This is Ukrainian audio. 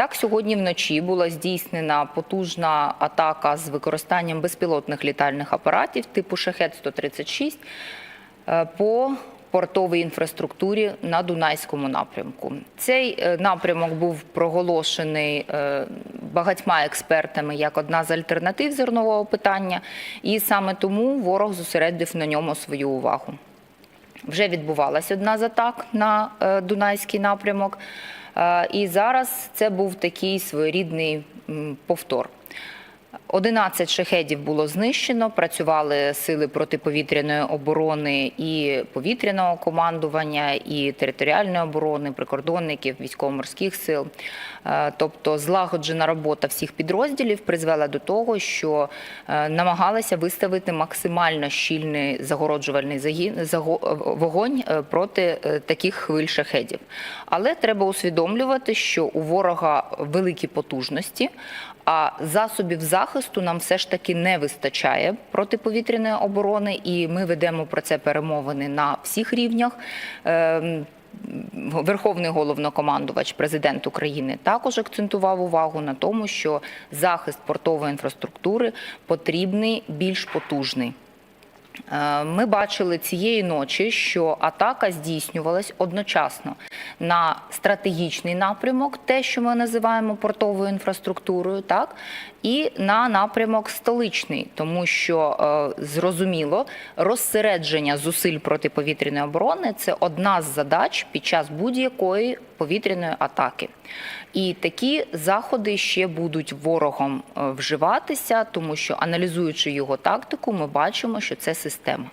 Так, сьогодні вночі була здійснена потужна атака з використанням безпілотних літальних апаратів типу шахет 136 е, по портовій інфраструктурі на Дунайському напрямку. Цей е, напрямок був проголошений е, багатьма експертами як одна з альтернатив зернового питання, і саме тому ворог зосередив на ньому свою увагу. Вже відбувалася одна з атак на е, Дунайський напрямок. Е, І зараз це був такий своєрідний повтор. 11 шахедів було знищено. Працювали сили протиповітряної оборони і повітряного командування, і територіальної оборони, прикордонників, військово-морських сил. Е, Тобто злагоджена робота всіх підрозділів призвела до того, що е, намагалися виставити максимально щільний загороджувальний загін, заго- вогонь е, проти е, таких хвиль шахедів. Але треба усвідомлювати, що у ворога великі потужності, а засобів захисту нам все ж таки не вистачає протиповітряної оборони, і ми ведемо про це перемовини на всіх рівнях. Ем, Верховний головнокомандувач, президент України, також акцентував увагу на тому, що захист портової інфраструктури потрібний більш потужний. Е, Ми бачили цієї ночі, що атака здійснювалась одночасно. На стратегічний напрямок, те, що ми називаємо портовою інфраструктурою, так і на напрямок столичний, тому що е, зрозуміло, розсередження зусиль протиповітряної оборони це одна з задач під час будь-якої повітряної атаки. І такі заходи ще будуть ворогом е, вживатися, тому що аналізуючи його тактику, ми бачимо, що це система.